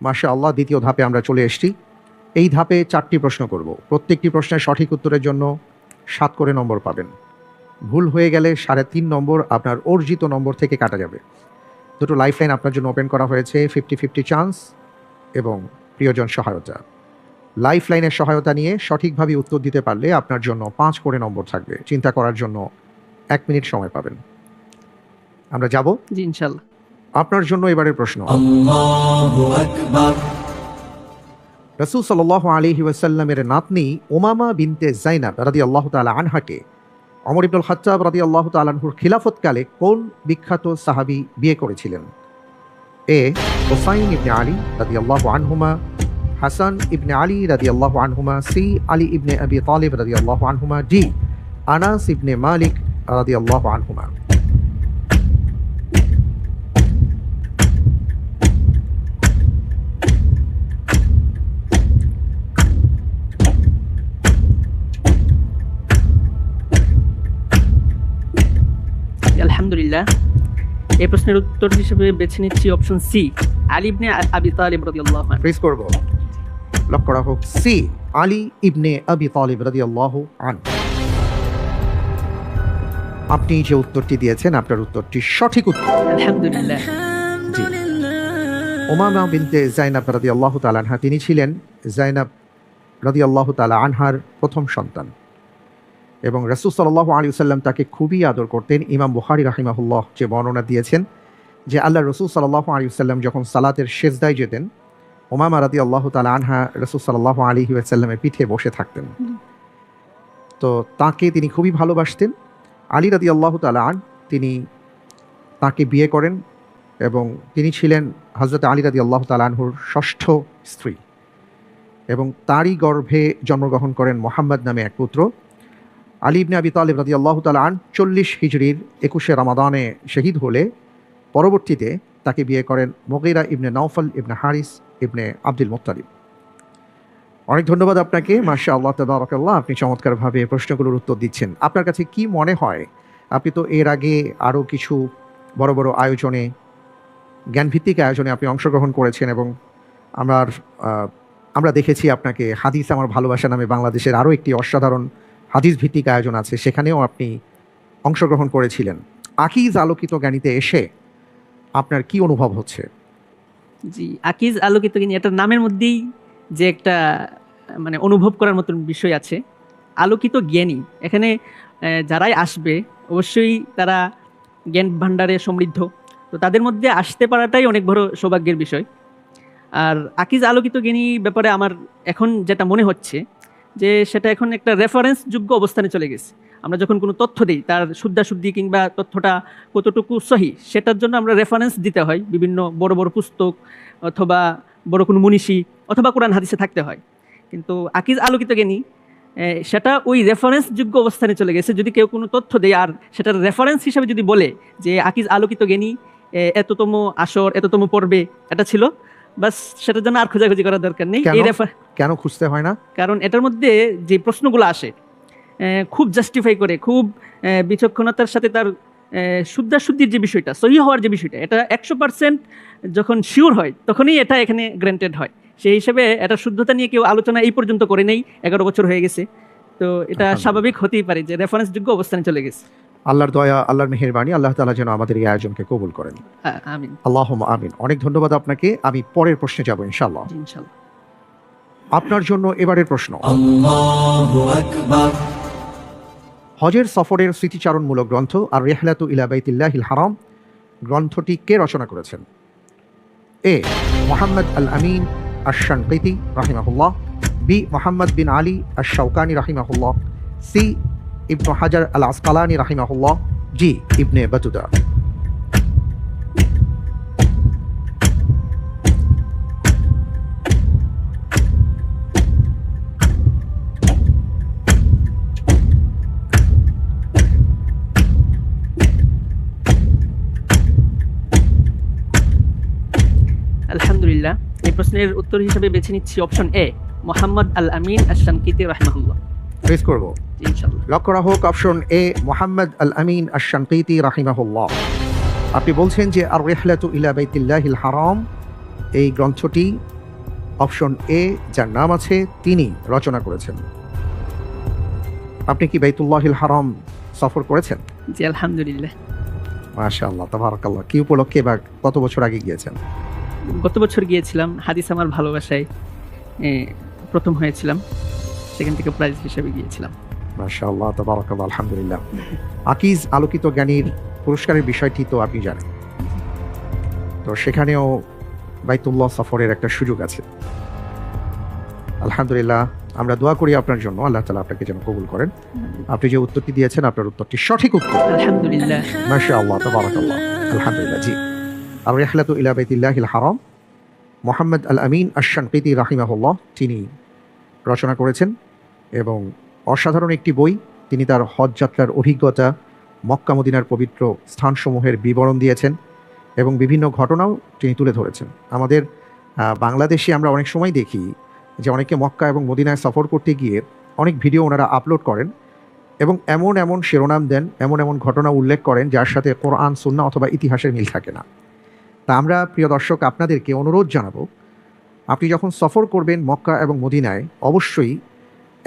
মাসা আল্লাহ দ্বিতীয় ধাপে আমরা চলে এসেছি। এই ধাপে চারটি প্রশ্ন করব। প্রত্যেকটি প্রশ্নের সঠিক উত্তরের জন্য সাত করে নম্বর পাবেন। ভুল হয়ে গেলে সাড়ে তিন নম্বর আপনার অর্জিত নম্বর থেকে কাটা যাবে। দুটো লাইফলাইন আপনার জন্য ওপেন করা হয়েছে, ফিফটি ফিফটি চান্স এবং প্রিয়জন সহায়তা। লাইফলাইনের সহায়তা নিয়ে সঠিকভাবে উত্তর দিতে পারলে আপনার জন্য পাঁচ করে নম্বর থাকবে। চিন্তা করার জন্য এক মিনিট সময় পাবেন। আমরা যাব? ইনশাল্লাহ আপনার জন্য এবারের প্রশ্ন। রসুল সাল আলী ওয়াসাল্লামের নাতনি ওমামা বিনতে জাইনাব রাদি আল্লাহ তালা আনহাকে অমর ইবনুল হাত্তাব রাদি আল্লাহ তালাহুর খিলাফতকালে কোন বিখ্যাত সাহাবি বিয়ে করেছিলেন? এ হোসাইন ইবনে আলী রাদি আল্লাহ আনহুমা হাসান ইবনে আলী রাদি আল্লাহ আনহুমা সি আলী ইবনে আবি তালিব রাদি আল্লাহ আনহুমা ডি আনাস ইবনে মালিক রাদি আল্লাহ আনহুমা। আলহামদুলিল্লাহ। এই প্রশ্নের উত্তর হিসেবে বেছে নিচ্ছি অপশন সি আলিবনে আবি তালিব রাদিয়াল্লাহু আনহু। ফ্রিজ করব। লক্ষ্য করা হোক। সি আলী ইবনে আবি তালিব রাদি আল্লাহ আন আপনি যে উত্তরটি দিয়েছেন আপনার উত্তরটি সঠিক উত্তর। আলহামদুলিল্লাহ। ওমামা বিনতে জাইনাব রাদি আল্লাহ আনহা তিনি ছিলেন জাইনাব রাদি আল্লাহ তালা আনহার প্রথম সন্তান। এবং রসুল সাল্লাহ আলী সাল্লাম তাকে খুবই আদর করতেন। ইমাম বুখারি রাহিমাহুল্লাহ যে বর্ণনা দিয়েছেন যে আল্লাহ রসুল সাল্লাহ আলী সাল্লাম যখন সালাতের শেষদায় যেতেন ওমামা রাদি আল্লাহ তালা আনহা রসুল সাল্লাহ আলী সাল্লামের পিঠে বসে থাকতেন। তো তাকে তিনি খুবই ভালোবাসতেন। আলী রাদি আল্লাহ তালা আন, তিনি তাকে বিয়ে করেন এবং তিনি ছিলেন হজরত আলী রাদি আল্লাহ তালানহুর ষষ্ঠ স্ত্রী এবং তারই গর্ভে জন্মগ্রহণ করেন মোহাম্মদ নামে এক পুত্র। আলী ইবনে আবি তালিব রাদি আল্লাহ তালান চল্লিশ হিজড়ির একুশে রামাদানে শহীদ হলে পরবর্তীতে তাকে বিয়ে করেন মগিরা ইবনে নওফল ইবনে হারিস ইবনে আব্দুল মোত্তালিব। অনেক ধন্যবাদ আপনাকে। মাসা আল্লাহ তবরকাল্লাহ। আপনি চমৎকারভাবে প্রশ্নগুলোর উত্তর দিচ্ছেন। আপনার কাছে কি মনে হয়? আপনি তো এর আগে আরও কিছু বড় বড় আয়োজনে, জ্ঞানভিত্তিক আয়োজনে আপনি অংশগ্রহণ করেছেন এবং আমার আমরা দেখেছি আপনাকে হাদিস আমার ভালোবাসা নামে বাংলাদেশের আরও একটি অসাধারণ হাদিস ভিত্তিক আয়োজন আছে, সেখানেও আপনি অংশগ্রহণ করেছিলেন। আকিজ আলোকিত জ্ঞানীতে এসে আপনার কি অনুভব হচ্ছে? জি, আকিজ আলোকিত কিন্তু এটার নামের মধ্যেই যে একটা মানে অনুভব করার মতন বিষয় আছে। আলোকিত জ্ঞানী, এখানে যারাই আসবে, অবশ্যই তারা জ্ঞান ভাণ্ডারে সমৃদ্ধ। তো তাদের মধ্যে আসতে পারাটাই অনেক বড় সৌভাগ্যের বিষয়। আর আকিজ আলোকিত জ্ঞানী ব্যাপারে আমার এখন যেটা মনে হচ্ছে যে সেটা এখন একটা রেফারেন্স যোগ্য অবস্থানে চলে গেছে। আমরা যখন কোনো তথ্য দিই, তার শুদ্ধাশুদ্ধি কিংবা তথ্যটা কতটুকু সহি, সেটার জন্য আমরা রেফারেন্স দিতে হয়। বিভিন্ন বড় বড় পুস্তক অথবা বড় কোনো মনীষী অথবা কোরআন হাদিসে থাকতে হয়। কিন্তু আকিজ আলোকিত জ্ঞানী সেটা ওই রেফারেন্স যোগ্য অবস্থানে চলে গেছে। যদি কেউ কোনো তথ্য দেয় আর সেটার রেফারেন্স হিসাবে যদি বলে যে আকিজ আলোকিত জ্ঞানী এততম আসর, এততম পর্বে এটা ছিল বাস সেটার জন্য আর খোঁজাখুঁজি করার দরকার নেই। কেন? খুঁজতে হয় না? কারণ এটার মধ্যে যে প্রশ্নগুলো আসে খুব জাস্টিফাই করে খুব বিচক্ষণতার সাথে তার শুদ্ধাশুদ্ধির যে বিষয়টা সহি হওয়ার যে বিষয়টা এটা একশো পার্সেন্ট যখন শিওর হয় তখনই এটা এখানে গ্র্যান্টেড হয়। সেই হিসেবে এটা শুদ্ধতা নিয়ে কেউ আলোচনা এই পর্যন্ত করে নেই এগারো বছর হয়ে গেছে। তো এটা স্বাভাবিক হতেই পারে যে রেফারেন্স যোগ্য অবস্থানে চলে গেছে। আল্লাহর দয়া আল্লাহর মেহরবানি আল্লাহ তালা যেন আমাদের এই আয়োজনকে কবুল করেন। আল্লাহ আমিন। অনেক ধন্যবাদ আপনাকে। আমি পরের প্রশ্নে যাব ইনশাল্লাহ আপনার জন্য এবারের প্রশ্ন। হজের সফরের স্মৃতিচারণমূলক গ্রন্থ আর রেহলাত ইলাবাইতিল্লাহিল হারাম গ্রন্থটি কে রচনা করেছেন? এ মোহাম্মদ আল আমিন আশানকিতি রাহিমাহুল্লাহ বি মোহাম্মদ বিন আলী আশাউকানি রাহিমাহুল্লাহ সি ইবনু হাজার আল আসকালানি রাহিমাহুল্লাহ। জি, ইবনে বাতুদা। আলহামদুলিল্লাহ, এই প্রশ্নের উত্তর হিসেবে বেছে নিচ্ছি অপশন এ, মোহাম্মদ আল আমিন আশানকিতে রাহমাহুল্লাহ। ফেস করব। লক্ষ্য করা হোক অপশন এ মোহাম্মদ আল আমিন আশানকৈতি রাহিমাহুল্লাহ। আপনি বলছেন যে আর রেহলাতু ইলা বাইতিল্লাহিল হারাম। এই গ্রন্থটি অপশন এ যার নাম আছে তিনি রচনা করেছেন। আপনি কি বাইতুল্লাহিল হারাম সফর করেছেন? জি আলহামদুলিল্লাহ। মাশাআল্লাহ তাবারাকাল্লাহ। কি উপলক্ষে বা কত বছর আগে গিয়েছেন? গত বছর গিয়েছিলাম হাদিস আমার ভালোবাসায় প্রথম হয়েছিলাম। সেখান থেকে প্রাইজ হিসেবে গিয়েছিলাম। মাশাআল্লাহ তাবারাকাল্লাহ আলহামদুলিল্লাহ। আকিজ আলোকিত জ্ঞানীর পুরস্কারের বিষয়টি তো আপনি জানেন। তো সেখানেও বাইতুল্লাহ সফরের একটা সুযোগ আছে। আলহামদুলিল্লাহ আমরা দোয়া করি আপনার জন্য আল্লাহ তালা আপনাকে যেন কবুল করেন। আপনি যে উত্তরটি দিয়েছেন আপনার উত্তরটি সঠিক উত্তর। আলহামদুলিল্লাহ। মাশাআল্লাহ তাবারাকাল্লাহ আলহামদুলিল্লাহ জি। আর রেহলাতু ইলা বাইতিল্লাহিল হারাম মোহাম্মদ আল আমিন আশানকিতি রাহিমাহুল্লাহ তিনি রচনা করেছেন। এবং অসাধারণ একটি বই। তিনি তার হজ যাত্রার অভিজ্ঞতা, মক্কা মদিনার পবিত্র স্থানসমূহের বিবরণ দিয়েছেন এবং বিভিন্ন ঘটনাও তিনি তুলে ধরেছেন। আমাদের বাংলাদেশে আমরা অনেক সময় দেখি যে অনেকে মক্কা এবং মদিনায় সফর করতে গিয়ে অনেক ভিডিও ওনারা আপলোড করেন এবং এমন এমন শিরোনাম দেন, এমন এমন ঘটনা উল্লেখ করেন যার সাথে কোরআন সুন্না অথবা ইতিহাসের মিল থাকে না। তা আমরা, প্রিয় দর্শক, আপনাদেরকে অনুরোধ জানাব, আপনি যখন সফর করবেন মক্কা এবং মদিনায়, অবশ্যই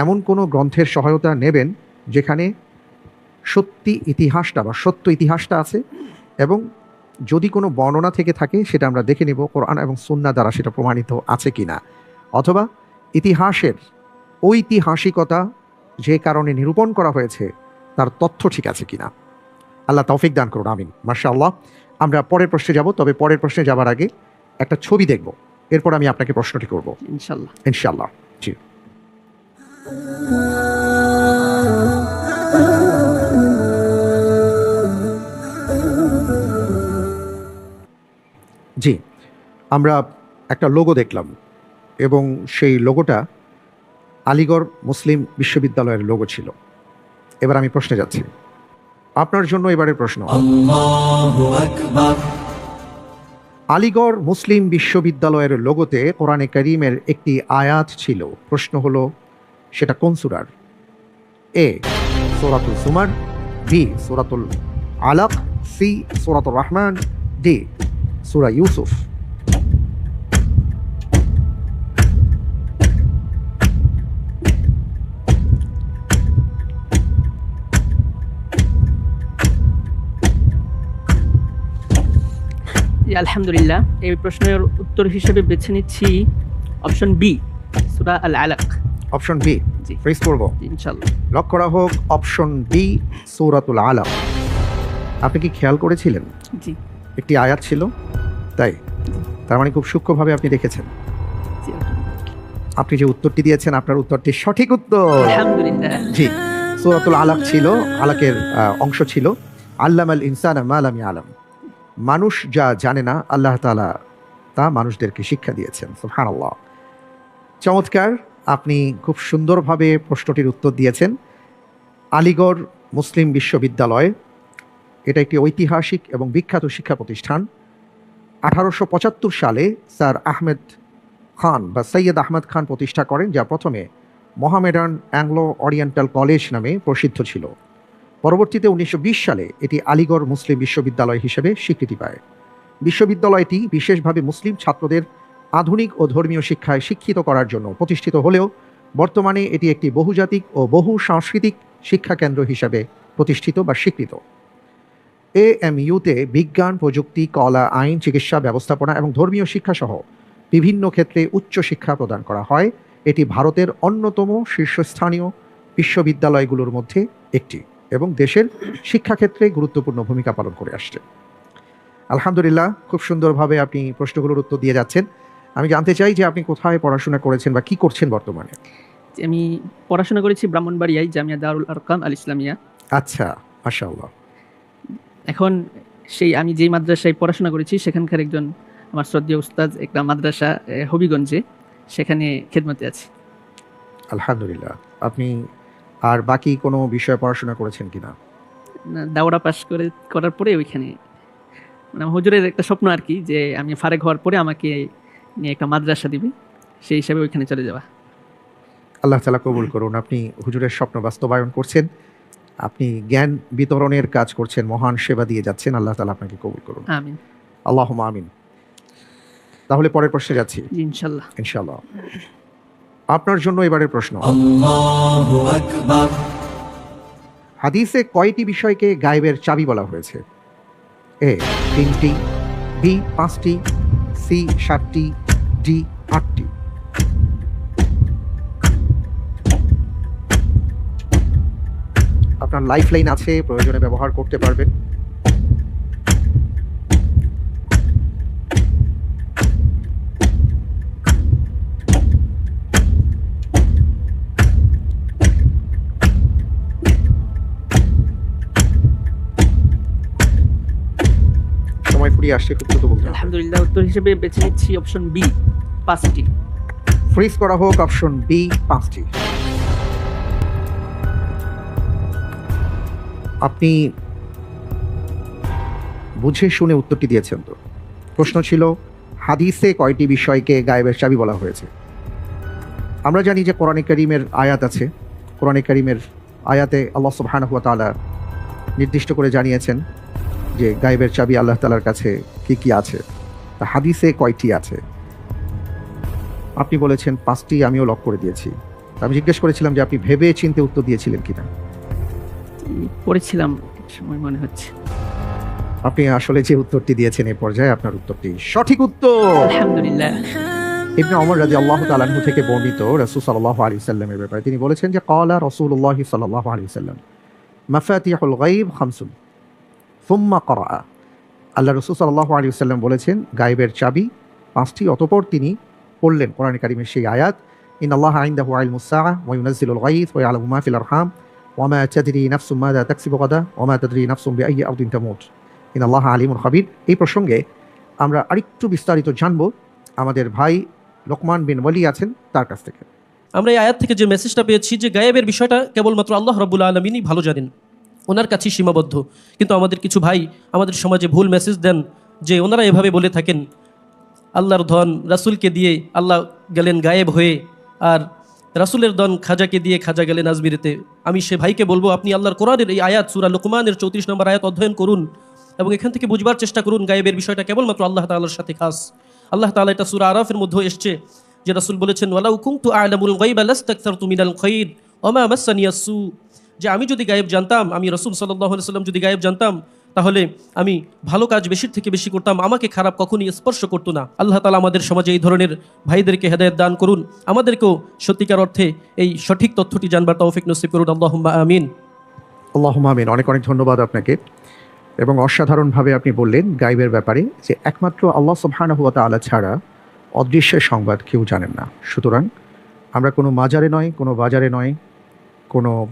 এমন কোনো গ্রন্থের সহায়তা নেবেন যেখানে সত্যি ইতিহাসটা বা সত্য ইতিহাসটা আছে এবং যদি কোনো বর্ণনা থেকে থাকে সেটা আমরা দেখে নেব কোরআন এবং সুন্না দ্বারা সেটা প্রমাণিত আছে কি না অথবা ইতিহাসের ঐতিহাসিকতা যে কারণে নিরূপণ করা হয়েছে তার তথ্য ঠিক আছে কিনা। আল্লাহ তৌফিক দান করুন আমিন। মার্শা আল্লাহ আমরা পরের প্রশ্নে যাব তবে পরের প্রশ্নে যাবার আগে একটা ছবি দেখব। এরপর আমি আপনাকে প্রশ্নটি করব। ইনশাল্লাহ ইনশাল্লাহ জি। জি আমরা একটা লোগো দেখলাম এবং সেই লোগোটা আলিগড় মুসলিম বিশ্ববিদ্যালয়ের লোগো ছিল। এবার আমি প্রশ্নে যাচ্ছি। আপনার জন্য এবারের প্রশ্ন। আলিগড় মুসলিম বিশ্ববিদ্যালয়ের লোগোতে কোরআনে করিমের একটি আয়াত ছিল। প্রশ্ন হলো সেটা কোন সুরার? এ, সোরাতুল সুমার, বি, সোরাতুল আলাক, সি সোরাতুল রহমান, ডি, সুরা ইউসুফ। আলহামদুলিল্লাহ। এই প্রশ্নের উত্তর হিসেবে বেছে নিচ্ছি অপশন বি, সুরা আল আলাক অপশন বি জি। ফ্রেস করব। জি, ইনশাল্লাহ। লক করা হোক অপশন বি সৌরাতুল আলাম। আপনি কি খেয়াল করেছিলেন? জি। একটি আয়াত ছিল তাই? তার মানে খুব সূক্ষ্মভাবে আপনি দেখেছেন। আপনি যে উত্তরটি দিয়েছেন আপনার উত্তরটি সঠিক উত্তর। আলহামদুলিল্লাহ। জি সূরাতুল আলাক ছিল আলাকের অংশ ছিল আল্লাম আল ইনসান মালামি আলম মানুষ যা জানে না আল্লাহ তাআলা তা মানুষদেরকে শিক্ষা দিয়েছেন সুবহানাল্লাহ। চমৎকার আপনি খুব সুন্দরভাবে প্রশ্নটির উত্তর দিয়েছেন। আলিগড় মুসলিম বিশ্ববিদ্যালয়, এটা একটি ঐতিহাসিক এবং বিখ্যাত শিক্ষা প্রতিষ্ঠান। আঠারোশো পঁচাত্তর সালে স্যার আহমেদ খান বা সৈয়দ আহমদ খান প্রতিষ্ঠা করেন, যা প্রথমে মহামেডান অ্যাংলো ওরিয়েন্টাল কলেজ নামে প্রসিদ্ধ ছিল। পরবর্তীতে উনিশশো বিশ সালে এটি আলিগড় মুসলিম বিশ্ববিদ্যালয় হিসেবে স্বীকৃতি পায়। বিশ্ববিদ্যালয়টি বিশেষভাবে মুসলিম ছাত্রদের আধুনিক ও ধর্মীয় শিক্ষায় শিক্ষিত করার জন্য প্রতিষ্ঠিত হলেও বর্তমানে এটি একটি বহুজাতিক ও বহু সাংস্কৃতিক শিক্ষা কেন্দ্র হিসাবে প্রতিষ্ঠিত বা স্বীকৃত। এ এম ইউতে বিজ্ঞান, প্রযুক্তি, কলা, আইন, চিকিৎসা, ব্যবস্থাপনা এবং ধর্মীয় শিক্ষাসহ বিভিন্ন ক্ষেত্রে উচ্চ শিক্ষা প্রদান করা হয়। এটি ভারতের অন্যতম শীর্ষস্থানীয় বিশ্ববিদ্যালয়গুলোর মধ্যে একটি এবং দেশের শিক্ষাক্ষেত্রে গুরুত্বপূর্ণ ভূমিকা পালন করে আসছে। আলহামদুলিল্লাহ, খুব সুন্দরভাবে আপনি প্রশ্নগুলোর উত্তর দিয়ে যাচ্ছেন। আমি জানতে চাই যে আপনি কোথায় পড়াশোনা করেছেন বা কি করছেন বর্তমানে? আমি পড়াশোনা করেছি ব্রাহ্মণবাড়িয়ায় জামিয়া দারুল আরকাম আল ইসলামিয়া। আচ্ছা মাশাআল্লাহ। এখন সেই আমি যেই মাদ্রাসায় পড়াশোনা করেছি সেখানকার একজন আমার শ্রদ্ধেয় উস্তাদ একটা মাদ্রাসা হবিগঞ্জে সেখানে খেদমতে আছি। আলহামদুলিল্লাহ। আপনি আর বাকি কোনো বিষয়ে পড়াশোনা করেছেন কিনা? না, দাওরা পাস করে করার পরে ওইখানে মানে হুজুরের একটা স্বপ্ন আর কি যে আমি ফারেক হওয়ার পরে আমাকে নিয়ে একটা মাদ্রাসা দিবি সেই হিসাবে ওইখানে চলে যাওয়া আল্লাহ তালা কবুল করুন। আপনি হুজুরের স্বপ্ন বাস্তবায়ন করছেন আপনি জ্ঞান বিতরণের কাজ করছেন মহান সেবা দিয়ে যাচ্ছেন আল্লাহ তালা আপনাকে কবুল করুন। আমিন। আল্লাহ আমিন। তাহলে পরের প্রশ্নে যাচ্ছি। ইনশাল্লাহ ইনশাল্লাহ আপনার জন্য এবারের প্রশ্ন। হাদিসে কয়টি বিষয়কে গায়েবের চাবি বলা হয়েছে? এ তিনটি বি পাঁচটি সি সাতটি ডি আটটি আপনার লাইফ লাইন আছে, প্রয়োজনে ব্যবহার করতে পারবেন। আসছে, খুব দ্রুত বলতে আলহামদুলিল্লাহ, উত্তর হিসেবে বেছে নিচ্ছি অপশন বি পাঁচটি। ফ্রিজ করা হোক অপশন বি পাঁচটি। আপনি বুঝে শুনে উত্তরটি দিয়েছেন তো। প্রশ্ন ছিল, হাদিসে কয়টি বিষয়কে গায়েবের চাবি বলা হয়েছে? আমরা জানি যে কোরআনে করিমের আয়াত আছে। কোরআনে করিমের আয়াতে আল্লাহ সুবহানাহু ওয়া তাআলা নির্দিষ্ট করে জানিয়েছেন যে গায়েবের চাবি আল্লাহ তালার কাছে কি কি আছে। তা হাদিসে কয়টি আছে? আপনি বলেছেন পাঁচটি আমিও লক করে দিয়েছি। আমি জিজ্ঞেস করেছিলাম যে আপনি ভেবে চিনতে উত্তর দিয়েছিলেন কিনা। জি, পড়েছিলাম সময় মনে হচ্ছে। আপনি আসলে যে উত্তরটি দিয়েছেন এই পর্যায়ে আপনার উত্তরটি সঠিক উত্তর। আলহামদুলিল্লাহ। ইবনে ওমর রাজি আল্লাহ তালাহু থেকে বর্ণিত রসুল সাল্লাহ আলী সাল্লামের ব্যাপারে তিনি বলেছেন যে কলা রসুল্লাহ সাল্লাহ আলী সাল্লাম মাফাতিহুল গাইব খামসুন ফুম্মা করা আল্লাহ রসুল সাল্লাহ আলী সাল্লাম বলেছেন গাইবের চাবি পাঁচটি অতপর তিনি পড়লেন কোরআন কারিমের সেই আয়াত ইন আল্লাহ আইন্দাহু আইল মুসা ওয়ুনাজিলুল গাইব ওয়া আলামু মা ফিল আরহাম ওয়ামা তাদরি নাফসুম মাদা তাকসিবু গাদা ওয়ামা তাদরি নাফসুম বিআইয়ি আরদিন তামুত। ইন আল্লাহ আলিমুল খাবির। এই প্রসঙ্গে আমরা আরেকটু বিস্তারিত জানব আমাদের ভাই লোকমান বিন ওয়ালি আছেন তার কাছ থেকে। আমরা এই আয়াত থেকে যে মেসেজটা পেয়েছি যে গায়েবের বিষয়টা কেবলমাত্র আল্লাহ রব্বুল আলমিনই ভালো জানেন। ওনার কাছেই সীমাবদ্ধ। কিন্তু আমাদের কিছু ভাই আমাদের সমাজে ভুল মেসেজ দেন যে ওনারা এভাবে বলে থাকেন আল্লাহর ধন রাসূলকে দিয়ে আল্লাহ গেলেন গায়েব হয়ে, আর রাসূলের ধন খাজাকে দিয়ে খাজা গেলেন আজমিরেতে। আমি সে ভাইকে বলব, আপনি আল্লাহর কোরআনের এই আয়াত, সুরা লোকমানের চৌত্রিশ নম্বর আয়াত অধ্যয়ন করুন এবং এখান থেকে বুঝবার চেষ্টা করুন গায়েবের বিষয়টা কেবলমাত্র আল্লাহ তাআলার সাথে খাস। আল্লাহ তাআলা এটা সুরা আরাফের মধ্যেও এসছে, যে রাসূল বলেছেন, ওয়ালাউ কুনতু আ'লামুল গায়বা লাস্তাকসারতু মিনাল খাইর ওমা মাসানিয়াস যে আমি যদি গায়েব জানতাম, আমি রসুল আলাইহি সাল্লাম যদি গায়েব জানতাম তাহলে আমি ভালো কাজ বেশির থেকে বেশি করতাম, আমাকে খারাপ কখনই স্পর্শ করতো না। আল্লাহ তালা আমাদের সমাজে এই ধরনের ভাইদেরকে হেদায়ত দান করুন। আমাদেরকেও সত্যিকার অর্থে এই সঠিক তথ্যটি জানবার তৌফিক নসিব করুন। আল্লাহুম্মা আমিন। আল্লাহ আমিন। অনেক অনেক ধন্যবাদ আপনাকে। এবং অসাধারণভাবে আপনি বললেন গাইবের ব্যাপারে যে একমাত্র আল্লাহ সুবহানাহু ওয়া তাআলা ছাড়া অদৃশ্যের সংবাদ কেউ জানেন না। সুতরাং আমরা কোনো মাজারে নয়, কোনো বাজারে নয়, কোনো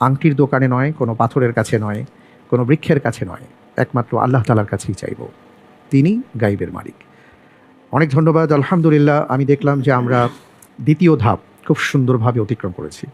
আংটির দোকানে নয়, কোনো পাথরের কাছে নয় কোনো বৃক্ষের কাছে নয়, একমাত্র আল্লাহ তালার কাছেই চাইব। তিনি গাইবের মালিক। অনেক ধন্যবাদ, আলহামদুলিল্লাহ। আমি দেখলাম যে আমরা দ্বিতীয় ধাপ খুব সুন্দরভাবে অতিক্রম করেছি।